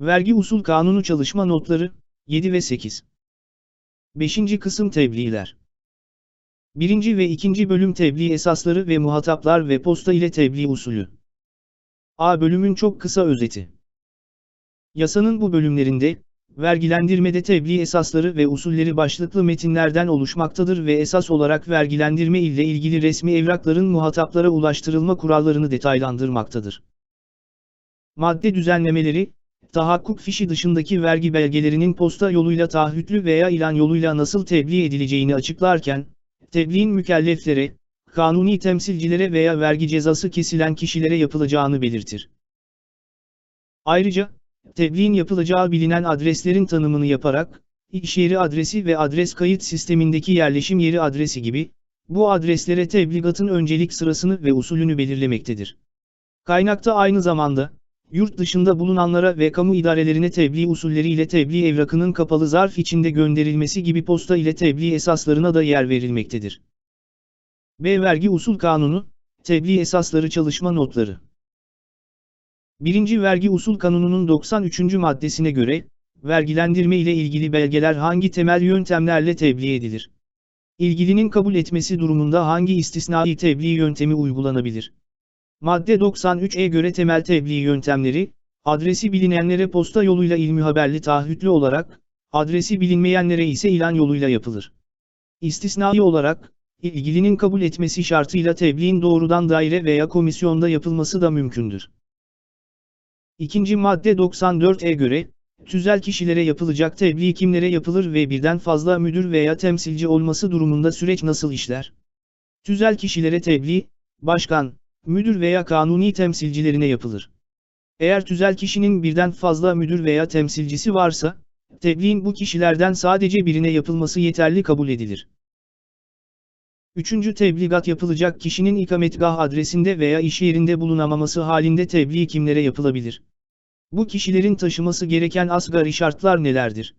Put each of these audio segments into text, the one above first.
Vergi Usul Kanunu Çalışma Notları 7 ve 8 5. Kısım Tebliğler 1. ve 2. Bölüm Tebliğ Esasları ve Muhataplar ve Posta ile Tebliğ Usulü A bölümün çok kısa özeti Yasanın bu bölümlerinde, vergilendirmede tebliğ esasları ve usulleri başlıklı metinlerden oluşmaktadır ve esas olarak vergilendirme ile ilgili resmi evrakların muhataplara ulaştırılma kurallarını detaylandırmaktadır. Madde düzenlemeleri, tahakkuk fişi dışındaki vergi belgelerinin posta yoluyla taahhütlü veya ilan yoluyla nasıl tebliğ edileceğini açıklarken, tebliğin mükelleflere, kanuni temsilcilere veya vergi cezası kesilen kişilere yapılacağını belirtir. Ayrıca, tebliğin yapılacağı bilinen adreslerin tanımını yaparak, iş yeri adresi ve adres kayıt sistemindeki yerleşim yeri adresi gibi, bu adreslere tebligatın öncelik sırasını ve usulünü belirlemektedir. Kaynakta aynı zamanda, yurt dışında bulunanlara ve kamu idarelerine tebliğ usulleriyle tebliğ evrakının kapalı zarf içinde gönderilmesi gibi posta ile tebliğ esaslarına da yer verilmektedir. B. Vergi Usul Kanunu, Tebliğ Esasları Çalışma Notları 1. Vergi Usul Kanunu'nun 93. maddesine göre, vergilendirme ile ilgili belgeler hangi temel yöntemlerle tebliğ edilir? İlgilinin kabul etmesi durumunda hangi istisnai tebliğ yöntemi uygulanabilir? Madde 93'e göre temel tebliğ yöntemleri, adresi bilinenlere posta yoluyla ilmihaberli taahhütlü olarak, adresi bilinmeyenlere ise ilan yoluyla yapılır. İstisnai olarak, ilgilinin kabul etmesi şartıyla tebliğin doğrudan daire veya komisyonda yapılması da mümkündür. İkinci madde 94'e göre, tüzel kişilere yapılacak tebliğ kimlere yapılır ve birden fazla müdür veya temsilci olması durumunda süreç nasıl işler? Tüzel kişilere tebliğ, başkan, müdür veya kanuni temsilcilerine yapılır. Eğer tüzel kişinin birden fazla müdür veya temsilcisi varsa, tebliğin bu kişilerden sadece birine yapılması yeterli kabul edilir. Üçüncü tebligat yapılacak kişinin ikametgah adresinde veya iş yerinde bulunamaması halinde tebliğ kimlere yapılabilir? Bu kişilerin taşıması gereken asgari şartlar nelerdir?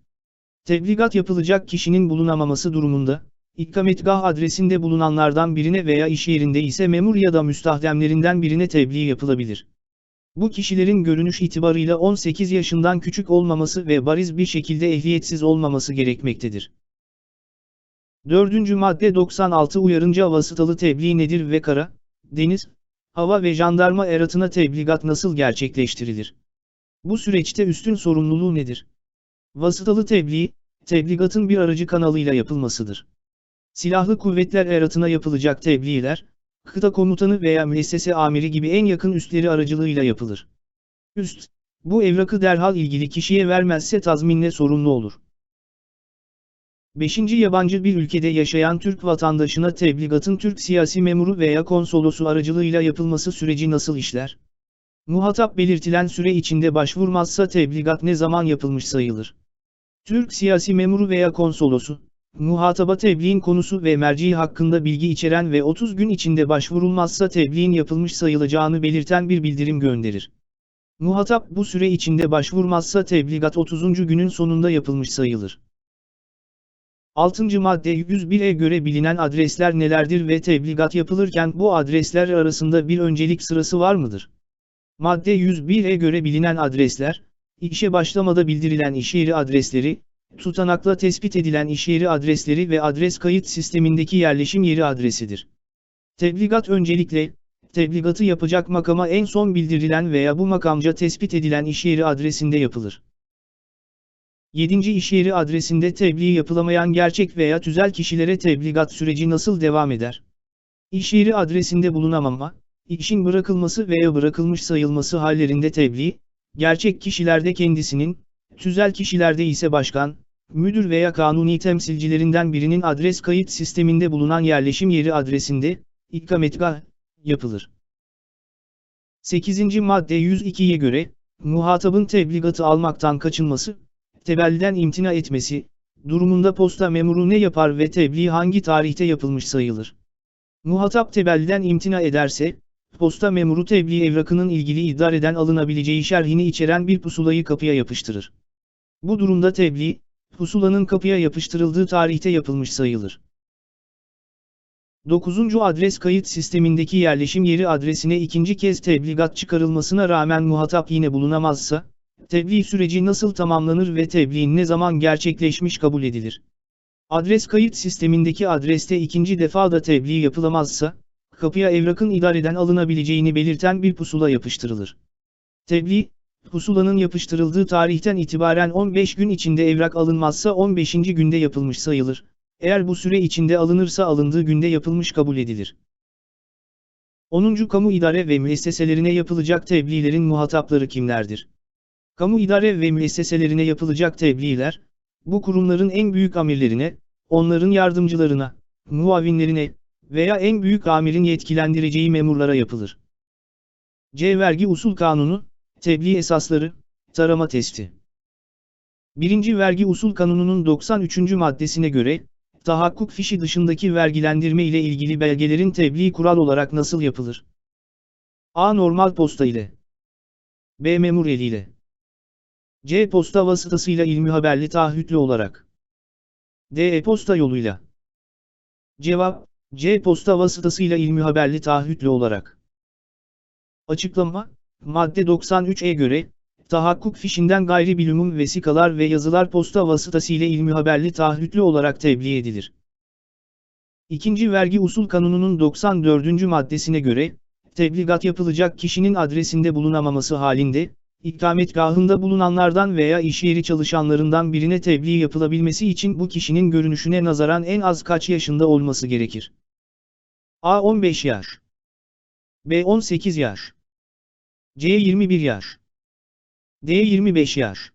Tebligat yapılacak kişinin bulunamaması durumunda, ikametgah adresinde bulunanlardan birine veya iş yerinde ise memur ya da müstahdemlerinden birine tebliğ yapılabilir. Bu kişilerin görünüş itibarıyla 18 yaşından küçük olmaması ve bariz bir şekilde ehliyetsiz olmaması gerekmektedir. Dördüncü madde 96 uyarınca vasıtalı tebliğ nedir ve kara, deniz, hava ve jandarma eratına tebligat nasıl gerçekleştirilir? Bu süreçte üstün sorumluluğu nedir? Vasıtalı tebliğ, tebligatın bir aracı kanalıyla yapılmasıdır. Silahlı kuvvetler eratına yapılacak tebliğler, kıta komutanı veya müessese amiri gibi en yakın üstleri aracılığıyla yapılır. Üst, bu evrakı derhal ilgili kişiye vermezse tazminle sorumlu olur. 5. Yabancı bir ülkede yaşayan Türk vatandaşına tebligatın Türk siyasi memuru veya konsolosu aracılığıyla yapılması süreci nasıl işler? Muhatap belirtilen süre içinde başvurmazsa tebligat ne zaman yapılmış sayılır? Türk siyasi memuru veya konsolosu, muhataba tebliğin konusu ve merci hakkında bilgi içeren ve 30 gün içinde başvurulmazsa tebliğin yapılmış sayılacağını belirten bir bildirim gönderir. Muhatap bu süre içinde başvurmazsa tebligat 30. günün sonunda yapılmış sayılır. 6. madde 101'e göre bilinen adresler nelerdir ve tebligat yapılırken bu adresler arasında bir öncelik sırası var mıdır? Madde 101'e göre bilinen adresler, işe başlamada bildirilen işyeri adresleri, tutanakla tespit edilen işyeri adresleri ve adres kayıt sistemindeki yerleşim yeri adresidir. Tebligat öncelikle, tebligatı yapacak makama en son bildirilen veya bu makamca tespit edilen işyeri adresinde yapılır. 7. işyeri adresinde tebliğ yapılamayan gerçek veya tüzel kişilere tebligat süreci nasıl devam eder? İşyeri adresinde bulunamama, işin bırakılması veya bırakılmış sayılması hallerinde tebliğ, gerçek kişilerde kendisinin, tüzel kişilerde ise başkan, müdür veya kanuni temsilcilerinden birinin adres kayıt sisteminde bulunan yerleşim yeri adresinde, ikametgah, yapılır. 8. madde 102'ye göre, muhatabın tebligatı almaktan kaçınması, tebelliden imtina etmesi, durumunda posta memuru ne yapar ve tebliğ hangi tarihte yapılmış sayılır? Muhatap tebelliden imtina ederse, posta memuru tebliğ evrakının ilgili idareden alınabileceği şerhini içeren bir pusulayı kapıya yapıştırır. Bu durumda tebliğ, pusulanın kapıya yapıştırıldığı tarihte yapılmış sayılır. 9. Adres kayıt sistemindeki yerleşim yeri adresine ikinci kez tebligat çıkarılmasına rağmen muhatap yine bulunamazsa, Tebliğ süreci nasıl tamamlanır ve tebliğin ne zaman gerçekleşmiş kabul edilir? Adres kayıt sistemindeki adreste ikinci defa da tebliğ yapılamazsa, kapıya evrakın idareden alınabileceğini belirten bir pusula yapıştırılır. Tebliğ, pusulanın yapıştırıldığı tarihten itibaren 15 gün içinde evrak alınmazsa 15. günde yapılmış sayılır. Eğer bu süre içinde alınırsa alındığı günde yapılmış kabul edilir. 10. Kamu idare ve müesseselerine yapılacak tebliğlerin muhatapları kimlerdir? Kamu idare ve müesseselerine yapılacak tebliğler, bu kurumların en büyük amirlerine, onların yardımcılarına, muavinlerine veya en büyük amirin yetkilendireceği memurlara yapılır. C. Vergi Usul Kanunu, Tebliğ Esasları, Tarama Testi 1. Vergi Usul Kanunu'nun 93. maddesine göre, tahakkuk fişi dışındaki vergilendirme ile ilgili belgelerin tebliğ kural olarak nasıl yapılır? A. Normal posta ile B. Memur eliyle C. Posta vasıtasıyla ilmi haberli taahhütlü olarak D. E-posta yoluyla Cevap C. Posta vasıtasıyla ilmi haberli taahhütlü olarak Açıklama Madde 93'e göre, tahakkuk fişinden gayri bilumum vesikalar ve yazılar posta vasıtasıyla ilmi haberli taahhütlü olarak tebliğ edilir. İkinci Vergi Usul Kanunu'nun 94. maddesine göre, tebligat yapılacak kişinin adresinde bulunamaması halinde, ikametgahında bulunanlardan veya işyeri çalışanlarından birine tebliğ yapılabilmesi için bu kişinin görünüşüne nazaran en az kaç yaşında olması gerekir? A. 15 yaş B. 18 yaş C 21 yaş. D 25 yaş.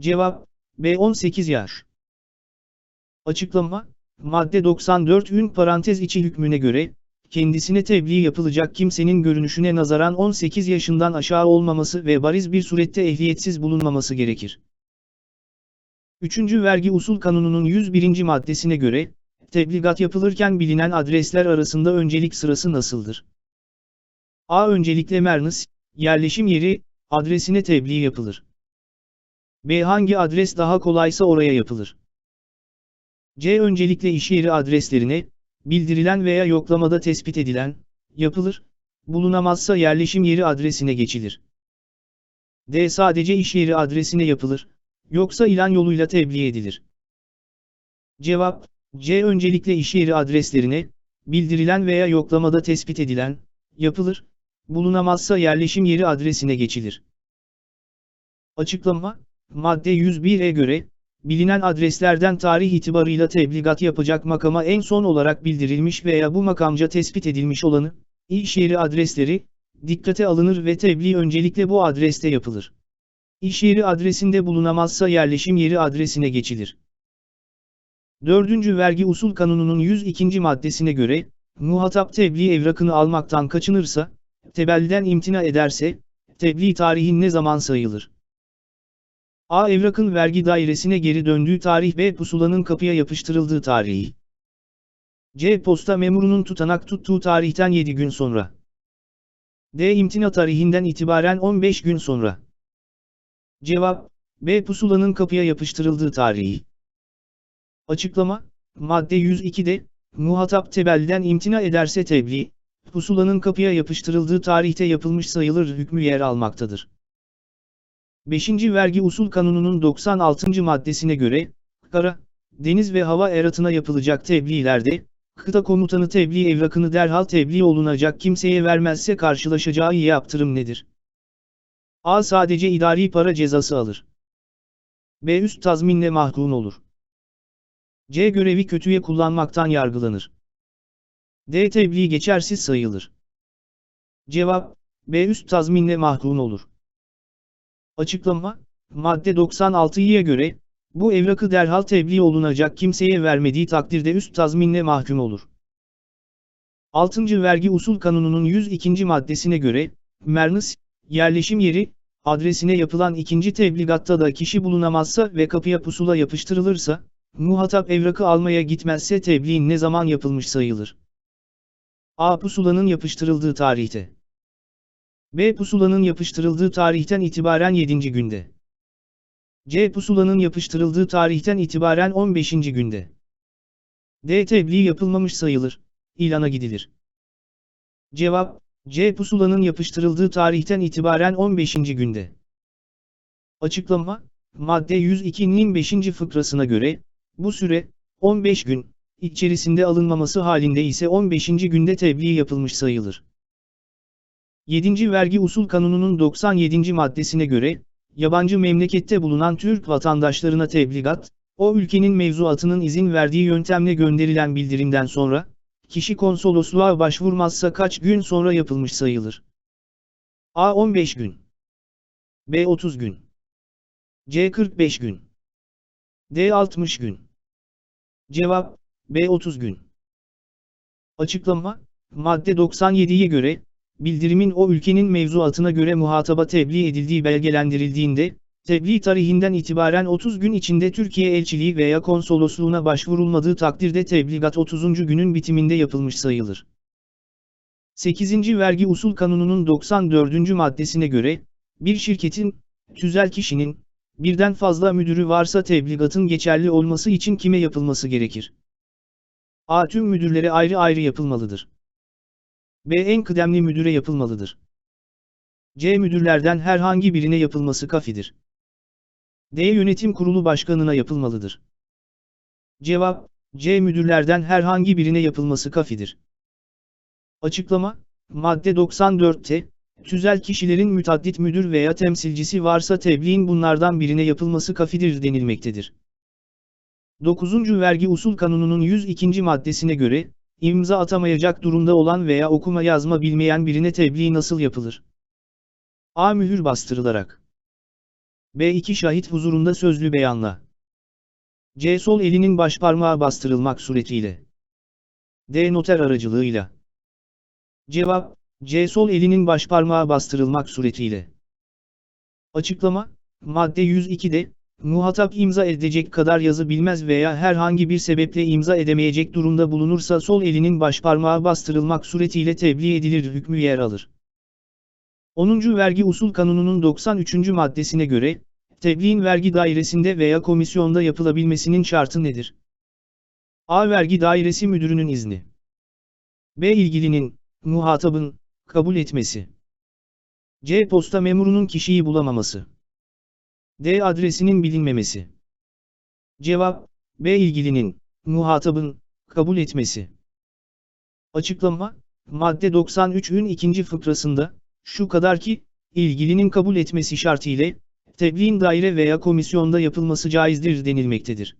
Cevap B 18 yaş. Açıklama Madde 94 ün parantez içi hükmüne göre, kendisine tebliğ yapılacak kimsenin görünüşüne nazaran 18 yaşından aşağı olmaması ve bariz bir surette ehliyetsiz bulunmaması gerekir. 3. Vergi Usul Kanunu'nun 101. maddesine göre, tebligat yapılırken bilinen adresler arasında öncelik sırası nasıldır? A. Öncelikle Mernis, yerleşim yeri, adresine tebliğ yapılır. B. Hangi adres daha kolaysa oraya yapılır. C. Öncelikle iş yeri adreslerine, bildirilen veya yoklamada tespit edilen, yapılır, bulunamazsa yerleşim yeri adresine geçilir. D. Sadece iş yeri adresine yapılır, yoksa ilan yoluyla tebliğ edilir. Cevap, C. Öncelikle iş yeri adreslerine, bildirilen veya yoklamada tespit edilen, yapılır, bulunamazsa yerleşim yeri adresine geçilir. Açıklama, madde 101'e göre, bilinen adreslerden tarih itibarıyla tebligat yapacak makama en son olarak bildirilmiş veya bu makamca tespit edilmiş olanı, iş yeri adresleri, dikkate alınır ve tebliğ öncelikle bu adreste yapılır. İş yeri adresinde bulunamazsa yerleşim yeri adresine geçilir. 4. Vergi Usul Kanunu'nun 102. maddesine göre, muhatap tebliğ evrakını almaktan kaçınırsa, tebelliden imtina ederse, tebliğ tarihin ne zaman sayılır? A. Evrakın vergi dairesine geri döndüğü tarih B. Pusulanın kapıya yapıştırıldığı tarihi. C. Posta memurunun tutanak tuttuğu tarihten 7 gün sonra. D. imtina tarihinden itibaren 15 gün sonra. Cevap, B. Pusulanın kapıya yapıştırıldığı tarihi. Açıklama, madde 102'de, muhatap tebelliden imtina ederse tebliğ, pusulanın kapıya yapıştırıldığı tarihte yapılmış sayılır hükmü yer almaktadır. 5. Vergi Usul Kanunu'nun 96. maddesine göre, kara, deniz ve hava eratına yapılacak tebliğlerde, kıta komutanı tebliğ evrakını derhal tebliğ olunacak kimseye vermezse karşılaşacağı yaptırım nedir? A. Sadece idari para cezası alır. B. Üst tazminle mahkum olur. C. Görevi kötüye kullanmaktan yargılanır. D. Tebliğ geçersiz sayılır. Cevap, B. Üst tazminle mahkum olur. Açıklama, madde 96'ya göre, bu evrakı derhal tebliğ olunacak kimseye vermediği takdirde üst tazminle mahkum olur. 6. Vergi Usul Kanunu'nun 102. maddesine göre, mernis, yerleşim yeri, adresine yapılan ikinci tebligatta da kişi bulunamazsa ve kapıya pusula yapıştırılırsa, muhatap evrakı almaya gitmezse tebliğin ne zaman yapılmış sayılır. A. Pusulanın yapıştırıldığı tarihte. B. Pusulanın yapıştırıldığı tarihten itibaren 7. günde. C. Pusulanın yapıştırıldığı tarihten itibaren 15. günde. D. Tebliğ yapılmamış sayılır. İlana gidilir. Cevap, C. Pusulanın yapıştırıldığı tarihten itibaren 15. günde. Açıklama, madde 102'nin 5. fıkrasına göre, bu süre, 15 gün, içerisinde alınmaması halinde ise 15. günde tebliğ yapılmış sayılır. 7. Vergi Usul Kanunu'nun 97. maddesine göre, yabancı memlekette bulunan Türk vatandaşlarına tebligat, o ülkenin mevzuatının izin verdiği yöntemle gönderilen bildirimden sonra, kişi konsolosluğa başvurmazsa kaç gün sonra yapılmış sayılır? A. 15 gün B. 30 gün C. 45 gün D. 60 gün Cevap B. 30 gün Açıklama, madde 97'ye göre, bildirimin o ülkenin mevzuatına göre muhataba tebliğ edildiği belgelendirildiğinde, tebliğ tarihinden itibaren 30 gün içinde Türkiye elçiliği veya konsolosluğuna başvurulmadığı takdirde tebligat 30. günün bitiminde yapılmış sayılır. 8. Vergi Usul Kanunu'nun 94. maddesine göre, bir şirketin, tüzel kişinin, birden fazla müdürü varsa tebligatın geçerli olması için kime yapılması gerekir? A. Tüm müdürlere ayrı ayrı yapılmalıdır. B. En kıdemli müdüre yapılmalıdır. C. Müdürlerden herhangi birine yapılması kafidir. D. Yönetim kurulu başkanına yapılmalıdır. Cevap, C. Müdürlerden herhangi birine yapılması kafidir. Açıklama, madde 94'te, tüzel kişilerin müteaddit müdür veya temsilcisi varsa tebliğin bunlardan birine yapılması kafidir denilmektedir. 9. Vergi Usul Kanunu'nun 102. maddesine göre, imza atamayacak durumda olan veya okuma yazma bilmeyen birine tebliğ nasıl yapılır? A. Mühür bastırılarak. B. İki şahit huzurunda sözlü beyanla. C. Sol elinin başparmağı bastırılmak suretiyle. D. Noter aracılığıyla. Cevap, C. Sol elinin başparmağı bastırılmak suretiyle. Açıklama, madde 102'de, muhatap imza edecek kadar yazı bilmez veya herhangi bir sebeple imza edemeyecek durumda bulunursa sol elinin başparmağı bastırılmak suretiyle tebliğ edilir hükmü yer alır. 10. Vergi Usul Kanunu'nun 93. maddesine göre, tebliğin vergi dairesinde veya komisyonda yapılabilmesinin şartı nedir? A. Vergi Dairesi Müdürünün izni. B. ilgilinin, muhatabın, kabul etmesi. C. Posta memurunun kişiyi bulamaması. D. Adresinin bilinmemesi. Cevap, B. ilgilinin, muhatabın, kabul etmesi. Açıklama, madde 93'ün ikinci fıkrasında, şu kadar ki, ilgilinin kabul etmesi şartıyla, tebliğin daire veya komisyonda yapılması caizdir denilmektedir.